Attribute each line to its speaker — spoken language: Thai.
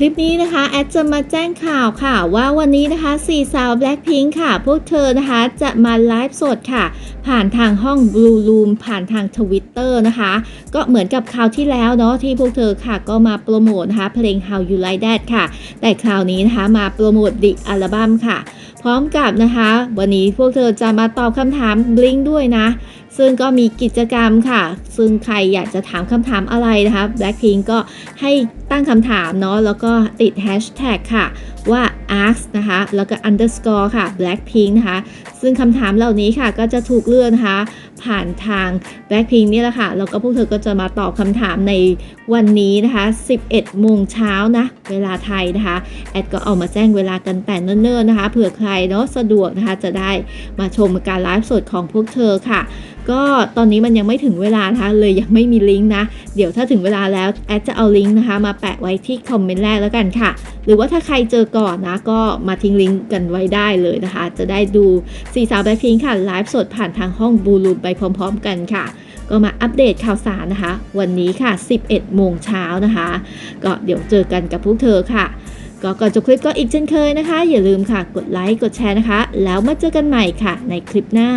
Speaker 1: คลิปนี้นะคะแอดจะมาแจ้งข่าวค่ะว่าวันนี้นะคะสี่สาว Blackpink ค่ะ พวกเธอนะคะจะมาไลฟ์สดค่ะ ผ่านทางห้อง Blue Room ผ่านทาง Twitter นะคะ ก็เหมือนกับคราวที่แล้วเนาะที่พวกเธอค่ะก็มาโปรโมทนะคะเพลง How You Like That ค่ะ แต่คราวนี้นะคะมาโปรโมทดิอัลบั้มค่ะ พร้อมกับนะคะ วันนี้พวกเธอจะมาตอบคำถามบลิงด้วยนะ ซึ่งก็มีกิจกรรมค่ะ ซึ่งใครอยากจะถามคำถามอะไรนะคะ Blackpink ก็ให้ตั้งคำถามเนาะแล้วก็ติด hashtag ค่ะ ว่า ask นะคะ แล้วก็ underscore ค่ะ Blackpink นะคะ ซึ่งคำถามเหล่านี้ค่ะก็จะถูกเลือกนะคะ ผ่านทาง Blackpink นี่แหละค่ะแล้วก็พวกเธอก็จะมาตอบคำถามในวันนี้นะคะ 11 โมงเช้านะ เวลาไทยนะคะ แอดก็เอามาแจ้งเวลากันแต่เนิ่นๆนะคะ เผื่อใครเนาะสะดวกนะคะจะได้มาชมการไลฟ์สดของพวกเธอค่ะ ก็ตอนนี้มันยังไม่ถึงเวลานะคะเลยยังไม่มีลิงก์นะ เดี๋ยวถ้าถึงเวลาแล้วแอดจะเอาลิงก์นะคะ มาแปะไว้ที่คอมเมนต์แรกแล้วกันค่ะ หรือว่าถ้าใครเจอก่อนนะ ก็มาทิ้งลิงก์กันไว้ได้เลยนะคะ จะได้ดูสี่สาวแบล็คพิงค์ค่ะไลฟ์สดผ่านทางห้องบูลูไปพร้อม ๆ กันค่ะ ก็มาอัปเดตข่าวสารนะคะ วันนี้ค่ะ 11 โมงเช้านะคะ ก็เดี๋ยวเจอกันกับพวกเธอค่ะ ก็ก่อนจบคลิปก็อีกเช่นเคยนะคะ อย่าลืมค่ะกดไลค์กดแชร์นะคะ แล้วมาเจอกันใหม่ค่ะ ในคลิปหน้า